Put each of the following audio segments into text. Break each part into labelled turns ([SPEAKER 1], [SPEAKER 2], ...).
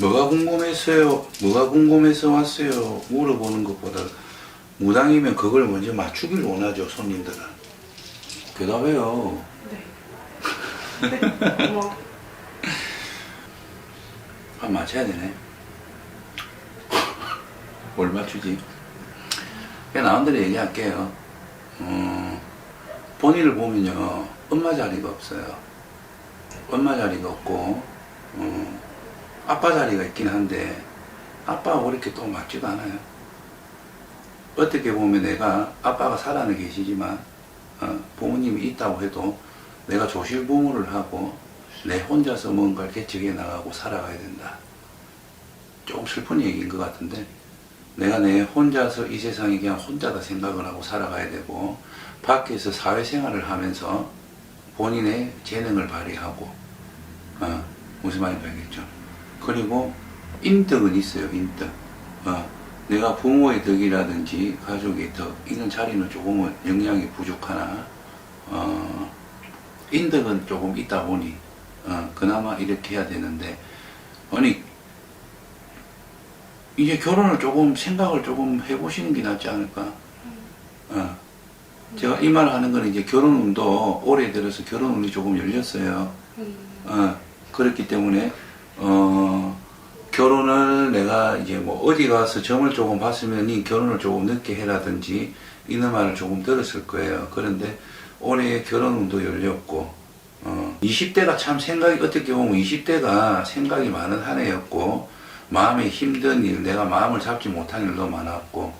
[SPEAKER 1] 뭐가 궁금했어요? 뭐가 궁금해서 왔어요? 물어보는 것보다 무당이면 그걸 먼저 맞추길 원하죠 손님들은. 대답해요.
[SPEAKER 2] 네. 네. 어머.
[SPEAKER 1] 한 맞춰야 되네. 뭘 맞추지? 그냥 나온대로 얘기할게요. 어, 본인을 보면요, 엄마 자리가 없어요. 엄마 자리가 없고, 어, 아빠 자리가 있긴 한데, 아빠하고 그렇게 또 맞지도 않아요. 어떻게 보면 내가 아빠가 살아는 계시지만, 어, 부모님이 있다고 해도 내가 조실 부모를 하고, 내 혼자서 뭔가를 개척해 나가고 살아가야 된다. 조금 슬픈 얘기인 것 같은데, 내가 내 혼자서 이 세상에 그냥 혼자다 생각을 하고 살아가야 되고, 밖에서 사회생활을 하면서 본인의 재능을 발휘하고, 어, 무슨 말인지 알겠죠? 그리고 인덕은 있어요, 인덕. 어, 내가 부모의 덕이라든지 가족의 덕, 이런 자리는 조금은 영향이 부족하나, 어, 인덕은 조금 있다 보니, 어, 그나마 이렇게 해야 되는데, 아니, 이제 결혼을 조금 생각을 조금 해보시는 게 낫지 않을까? 어. 제가 이 말 하는 거는 이제 결혼운도 올해 들어서 결혼운이 조금 열렸어요.
[SPEAKER 2] 음.
[SPEAKER 1] 어, 그렇기 때문에, 어, 결혼을 내가 이제 뭐 어디 가서 점을 조금 봤으면 이 결혼을 조금 늦게 해라든지 이런 말을 조금 들었을 거예요. 그런데 올해 결혼운도 열렸고, 어, 20대가 참 생각이 어떻게 보면 20대가 생각이 많은 한 해였고, 마음에 힘든 일, 내가 마음을 잡지 못한 일도 많았고,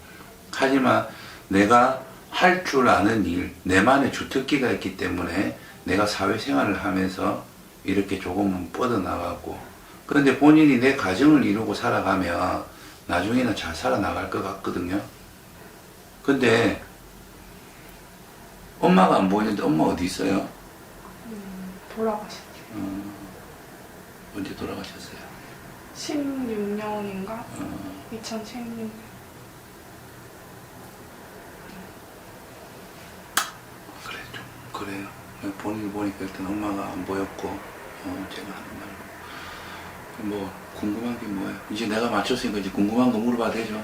[SPEAKER 1] 하지만 내가 할 줄 아는 일, 내만의 주특기가 있기 때문에 내가 사회생활을 하면서 이렇게 조금은 뻗어나가고, 그런데 본인이 내 가정을 이루고 살아가면 나중에는 잘 살아나갈 것 같거든요. 근데 엄마가 안 보이는데 엄마 어디 있어요?
[SPEAKER 2] 음, 돌아가셨죠.
[SPEAKER 1] 어, 언제 돌아가셨어요?
[SPEAKER 2] 16년인가?
[SPEAKER 1] 어,
[SPEAKER 2] 2016년.
[SPEAKER 1] 그래 좀 그래요. 본인이 보니까 일단 엄마가 안 보였고 어, 제가 하는 말로 뭐 궁금한 게 뭐예요? 이제 내가 맞췄으니까 이제 궁금한 거 물어봐도 되죠?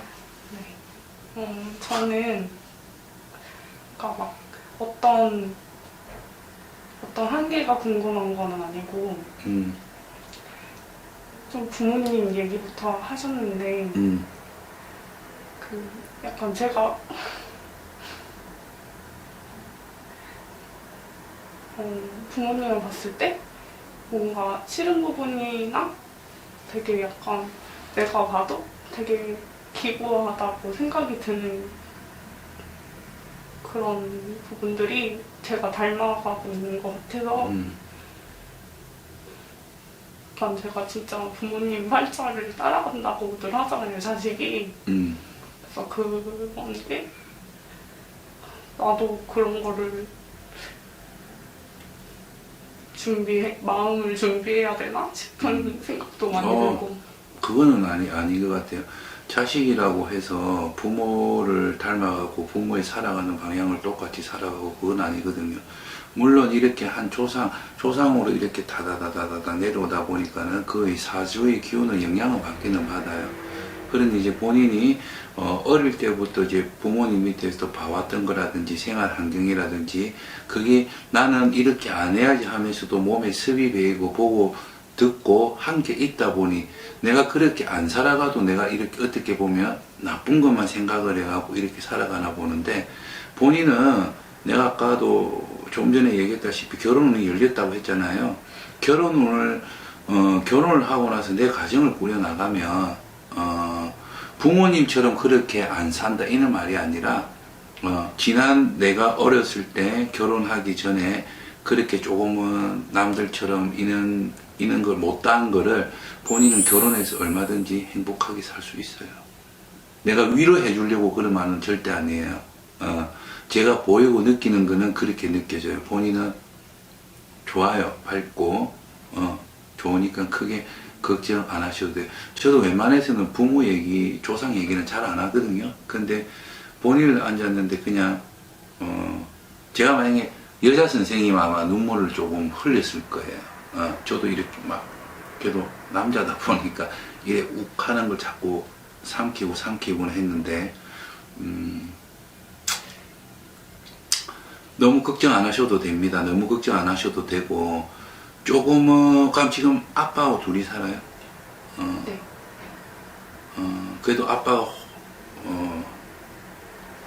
[SPEAKER 2] 네. 음, 저는 그러니까 막 어떤 어떤 한계가 궁금한 건 아니고
[SPEAKER 1] 음,
[SPEAKER 2] 좀 부모님 얘기부터 하셨는데
[SPEAKER 1] 음,
[SPEAKER 2] 그 약간 제가 어, 부모님을 봤을 때 뭔가 싫은 부분이나 되게 약간 내가 봐도 되게 기구하다고 생각이 드는 그런 부분들이 제가 닮아가고 있는 것 같아서
[SPEAKER 1] 음,
[SPEAKER 2] 약간 제가 진짜 부모님 팔자를 따라간다고 늘 하잖아요 자식이.
[SPEAKER 1] 음,
[SPEAKER 2] 그래서 그런 게 나도 그런 거를 준비해 마음을 준비해야 되나 싶은 생각도 많이
[SPEAKER 1] 어.
[SPEAKER 2] 들고
[SPEAKER 1] 그거는 아니 아닌 것 같아요. 자식이라고 해서 부모를 닮아가고 부모의 살아가는 방향을 똑같이 살아가고 그건 아니거든요. 물론 이렇게 한 조상 조상으로 이렇게 다다다다다다 내려오다 보니까는 그의 사주의 기운의 영향을 받기는 받아요. 그런데 이제 본인이 어, 어릴 때부터 이제 부모님 밑에서 봐왔던 거라든지 생활 환경이라든지 그게 나는 이렇게 안 해야지 하면서도 몸에 습이 배이고 보고 듣고 한게 있다 보니 내가 그렇게 안 살아가도 내가 이렇게 어떻게 보면 나쁜 것만 생각을 해갖고 이렇게 살아가나 보는데 본인은 내가 아까도 좀 전에 얘기했다시피 결혼운이 열렸다고 했잖아요. 결혼운을 어, 결혼을 하고 나서 내 가정을 꾸려 나가면 어, 부모님처럼 그렇게 안 산다 이런 말이 아니라 어, 지난 내가 어렸을 때 결혼하기 전에 그렇게 조금은 남들처럼 이런 이런 걸 못한 거를 본인은 결혼해서 얼마든지 행복하게 살 수 있어요. 내가 위로해 주려고 그런 말은 절대 아니에요. 어, 제가 보이고 느끼는 거는 그렇게 느껴져요. 본인은 좋아요, 밝고, 어, 좋으니까 크게 걱정 안 하셔도 돼요. 저도 웬만해서는 부모 얘기, 조상 얘기는 잘 안 하거든요. 근데 본인을 앉았는데 그냥, 어, 제가 만약에 여자 선생님 아마 눈물을 조금 흘렸을 거예요. 어, 저도 이렇게 막, 그래도 남자다 보니까 이래 욱 하는 걸 자꾸 삼키고 삼키곤 했는데 음, 너무 걱정 안 하셔도 됩니다. 너무 걱정 안 하셔도 되고 조금은 그럼 지금 아빠하고 둘이 살아요. 어,
[SPEAKER 2] 네.
[SPEAKER 1] 어, 그래도 아빠가 어,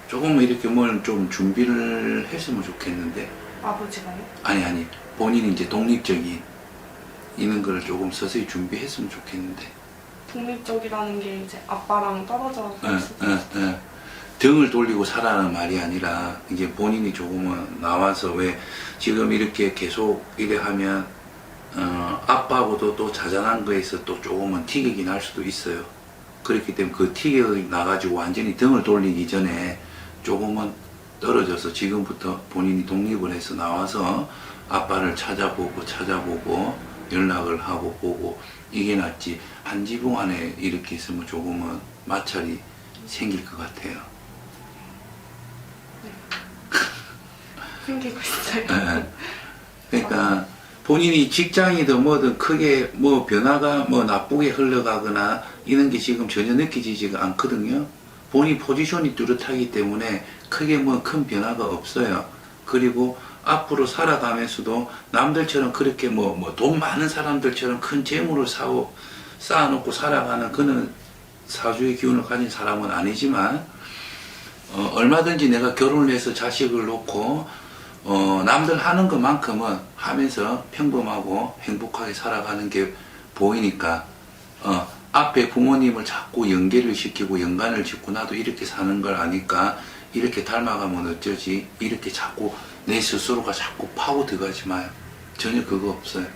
[SPEAKER 1] 조금은 이렇게 뭘 좀 준비를 했으면 좋겠는데
[SPEAKER 2] 아버지가요?
[SPEAKER 1] 아니 아니 본인이 이제 독립적인 있는 거를 조금 서서히 준비했으면 좋겠는데
[SPEAKER 2] 독립적이라는 게 이제 아빠랑 떨어져
[SPEAKER 1] 예, 예, 예. 등을 돌리고 살아라는 말이 아니라 이제 본인이 조금은 나와서 왜 지금 이렇게 계속 이래 하면 어, 아빠하고도 또 자잘한 거에서 또 조금은 티격이 날 수도 있어요. 그렇기 때문에 그 티격이 나가지고 완전히 등을 돌리기 전에 조금은 떨어져서 지금부터 본인이 독립을 해서 나와서 아빠를 찾아보고 찾아보고 연락을 하고 보고 이게 낫지 한 지붕 안에 이렇게 있으면 조금은 마찰이 생길 것 같아요.
[SPEAKER 2] 생기고 있어요.
[SPEAKER 1] 예. 그러니까 본인이 직장이든 뭐든 크게 뭐 변화가 뭐 나쁘게 흘러가거나 이런 게 지금 전혀 느껴지지가 않거든요. 본인 포지션이 뚜렷하기 때문에 크게 뭐 큰 변화가 없어요. 그리고 앞으로 살아가면서도 남들처럼 그렇게 뭐 뭐 돈 많은 사람들처럼 큰 재물을 사오, 쌓아놓고 살아가는 그는 사주의 기운을 가진 사람은 아니지만 어, 얼마든지 내가 결혼을 해서 자식을 놓고 어, 남들 하는 것만큼은 하면서 평범하고 행복하게 살아가는 게 보이니까 어, 앞에 부모님을 자꾸 연계를 시키고 연관을 짓고 나도 이렇게 사는 걸 아니까 이렇게 닮아가면 어쩌지? 이렇게 자꾸 내 스스로가 자꾸 파고 들어가지 마요. 전혀 그거 없어요.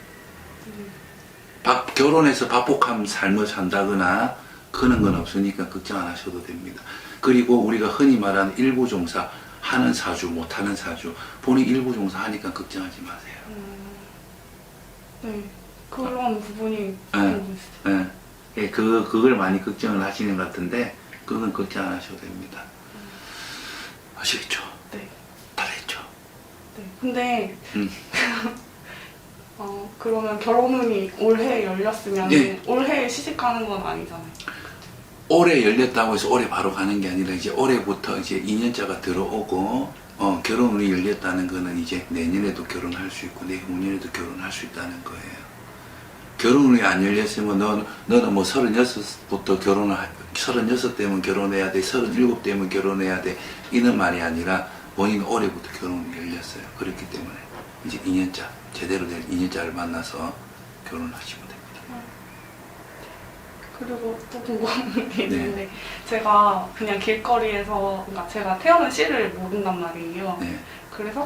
[SPEAKER 1] 밥, 결혼해서 밥복한 삶을 산다거나 그런 건 없으니까 걱정 안 하셔도 됩니다. 그리고 우리가 흔히 말하는 일부 종사 하는 사주 못하는 사주 본인 일부 종사 하니까 걱정하지 마세요.
[SPEAKER 2] 네. 그런 부분이
[SPEAKER 1] 네. 예. 예, 그 그걸 많이 걱정을 하시는 것 같은데 그건 걱정 안 하셔도 됩니다. 아시겠죠?
[SPEAKER 2] 네.
[SPEAKER 1] 잘했죠.
[SPEAKER 2] 네. 근데
[SPEAKER 1] 음.
[SPEAKER 2] 어, 그러면 결혼운이 올해 열렸으면
[SPEAKER 1] 네.
[SPEAKER 2] 올해 시집가는 건 아니잖아요.
[SPEAKER 1] 올해 열렸다고 해서 올해 바로 가는 게 아니라 이제 올해부터 이제 2년차가 들어오고 어, 결혼운이 열렸다는 거는 이제 내년에도 결혼할 수 있고 내후년에도 결혼할 수 있다는 거예요. 결혼운이 안 열렸으면 너, 너는 뭐 36부터 결혼을 할, 36 되면 결혼해야 돼, 37 되면 결혼해야 돼 이런 말이 아니라 본인 올해부터 결혼이 열렸어요. 그렇기 때문에 이제 2년차 제대로 된 2년차를 만나서 결혼하시면 됩니다.
[SPEAKER 2] 그리고 또 궁금한 게
[SPEAKER 1] 네.
[SPEAKER 2] 있는데 제가 그냥 길거리에서 그러니까 제가 태어난 시를 모른단 말이에요.
[SPEAKER 1] 네.
[SPEAKER 2] 그래서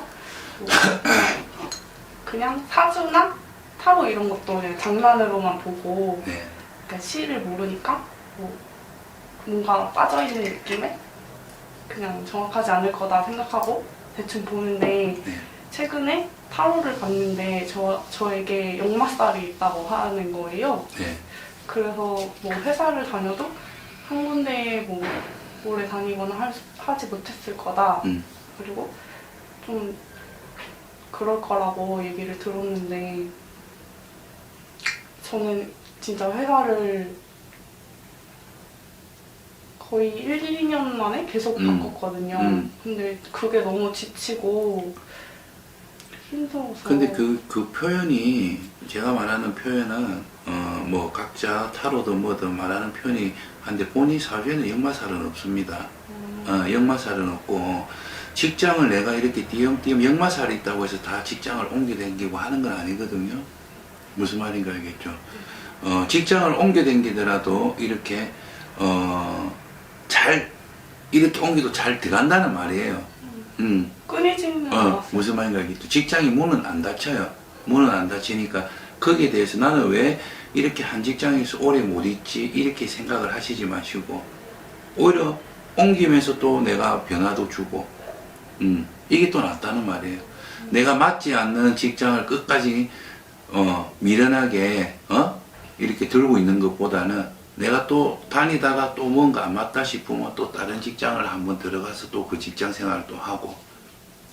[SPEAKER 2] 뭐 그냥 사주나 타로 이런 것도 그냥 장난으로만 보고
[SPEAKER 1] 네.
[SPEAKER 2] 그러니까 시를 모르니까 뭐 뭔가 빠져있는 느낌에 그냥 정확하지 않을 거다 생각하고 대충 보는데
[SPEAKER 1] 네.
[SPEAKER 2] 최근에 타로를 봤는데 저, 저에게 역마살이 있다고 하는 거예요.
[SPEAKER 1] 네.
[SPEAKER 2] 그래서 뭐 회사를 다녀도 한 군데에 뭐 오래 다니거나 할 수- 하지 못했을 거다.
[SPEAKER 1] 음.
[SPEAKER 2] 그리고 좀 그럴 거라고 얘기를 들었는데 저는 진짜 회사를 거의 1, 2년 만에 계속
[SPEAKER 1] 음.
[SPEAKER 2] 바꿨거든요.
[SPEAKER 1] 음.
[SPEAKER 2] 근데 그게 너무 지치고 힘들어서
[SPEAKER 1] 근데 그, 그 표현이, 제가 말하는 표현은, 어, 뭐, 각자 타로든 뭐든 말하는 표현이 한데 본인 사주에는 역마살은 없습니다.
[SPEAKER 2] 음,
[SPEAKER 1] 어, 역마살은 없고, 직장을 내가 이렇게 띄엄띄엄 역마살이 있다고 해서 다 직장을 옮겨다니고 하는 건 아니거든요. 무슨 말인가 알겠죠? 어, 직장을 옮겨다니더라도 이렇게, 어, 잘, 이렇게 옮겨도 잘 들어간다는 말이에요. 음.
[SPEAKER 2] 끊이지는
[SPEAKER 1] 어,
[SPEAKER 2] 않았어요.
[SPEAKER 1] 무슨 말인가 알겠죠. 직장이 문은 안 닫혀요. 문은 안 닫히니까 거기에 대해서 나는 왜 이렇게 한 직장에서 오래 못 있지 이렇게 생각을 하시지 마시고 오히려 옮기면서 또 내가 변화도 주고 음, 이게 또 낫다는 말이에요. 내가 맞지 않는 직장을 끝까지 어, 미련하게 어? 이렇게 들고 있는 것보다는 내가 또 다니다가 또 뭔가 안 맞다 싶으면 또 다른 직장을 한번 들어가서 또 그 직장 생활을 또 하고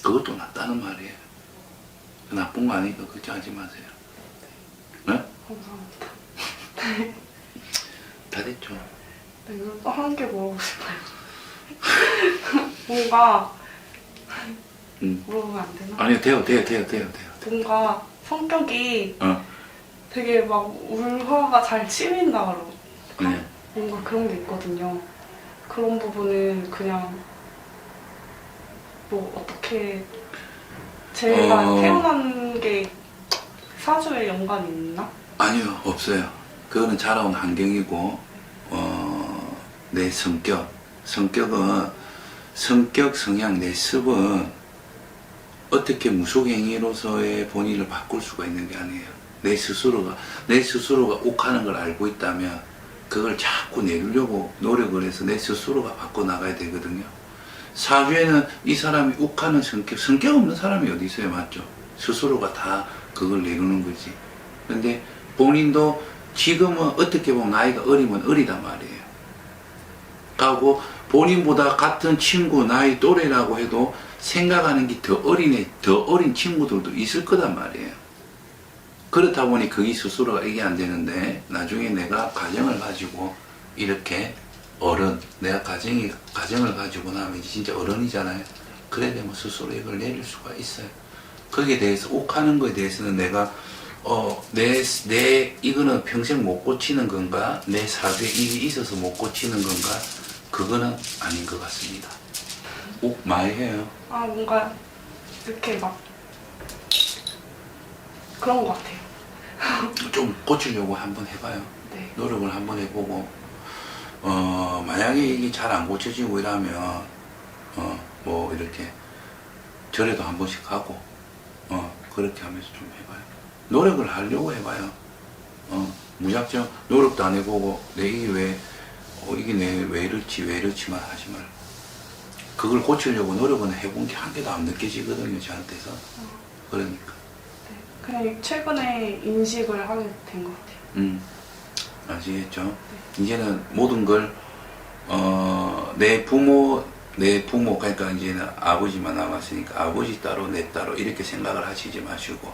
[SPEAKER 1] 그것도 낫다는 말이에요. 나쁜 거 아니니까 걱정하지 마세요. 네?
[SPEAKER 2] 감사합니다.
[SPEAKER 1] 다 됐죠.
[SPEAKER 2] 네, 그리고 또한 개 물어보고 싶어요. 뭔가
[SPEAKER 1] 음.
[SPEAKER 2] 물어보면 안 되나?
[SPEAKER 1] 아니요, 돼요, 돼요, 돼요, 돼요, 돼요.
[SPEAKER 2] 뭔가 성격이
[SPEAKER 1] 어,
[SPEAKER 2] 되게 막 울화가 잘 치민다 그러고
[SPEAKER 1] 네.
[SPEAKER 2] 뭔가 그런 게 있거든요. 그런 부분은 그냥 뭐 어떻게 제가
[SPEAKER 1] 어.
[SPEAKER 2] 태어난 게 사주에 연관이 있나?
[SPEAKER 1] 아니요, 없어요. 그거는 자라온 환경이고, 어, 내 성격. 성격은, 성격, 성향, 내 습은 어떻게 무속행위로서의 본인을 바꿀 수가 있는 게 아니에요. 내 스스로가, 내 스스로가 욱하는 걸 알고 있다면, 그걸 자꾸 내리려고 노력을 해서 내 스스로가 바꿔나가야 되거든요. 사주에는 이 사람이 욱하는 성격, 성격 없는 사람이 어디 있어요, 맞죠? 스스로가 다 그걸 내리는 거지. 근데 본인도 지금은 어떻게 보면 나이가 어리면 어리단 말이에요. 하고 본인보다 같은 친구 나이 또래라고 해도 생각하는 게 더 어린애, 더 어린 친구들도 있을 거단 말이에요. 그렇다 보니 그게 스스로가 이게 안 되는데 나중에 내가 가정을 가지고 이렇게 어른, 내가 가정이, 가정을 가지고 나면 진짜 어른이잖아요. 그래 되면 스스로 이걸 내릴 수가 있어요. 거기에 대해서 욱하는 거에 대해서는 내가 어, 내, 내, 이거는 평생 못 고치는 건가? 내 사주에 이게 있어서 못 고치는 건가? 그거는 아닌 것 같습니다. 욱 많이 해요.
[SPEAKER 2] 아 뭔가 이렇게 막 그런 것 같아요.
[SPEAKER 1] 좀 고치려고 한번 해봐요.
[SPEAKER 2] 네.
[SPEAKER 1] 노력을 한번 해보고, 어, 만약에 이게 잘 안 고쳐지고 이러면, 어, 뭐, 이렇게, 절에도 한 번씩 가고, 어, 그렇게 하면서 좀 해봐요. 노력을 하려고 해봐요. 어, 무작정 노력도 안 해보고, 내 이게 왜, 어, 이게 내 왜 이렇지, 왜 이렇지만 하지 말고. 그걸 고치려고 노력은 해본 게 한 개도 안 느껴지거든요, 저한테서. 그러니까.
[SPEAKER 2] 네. 그냥 최근에 인식을 하게 된 것 같아요.
[SPEAKER 1] 음, 아시겠죠? 이제는 모든 걸, 어, 내 부모, 내 부모, 그러니까 이제는 아버지만 남았으니까 아버지 따로 내 따로 이렇게 생각을 하시지 마시고,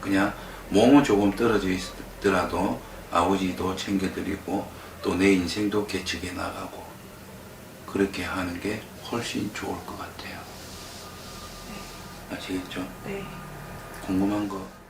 [SPEAKER 1] 그냥 몸은 조금 떨어져 있더라도 아버지도 챙겨드리고, 또 내 인생도 개척해 나가고, 그렇게 하는 게 훨씬 좋을 것 같아요. 아시겠죠?
[SPEAKER 2] 네.
[SPEAKER 1] 궁금한 거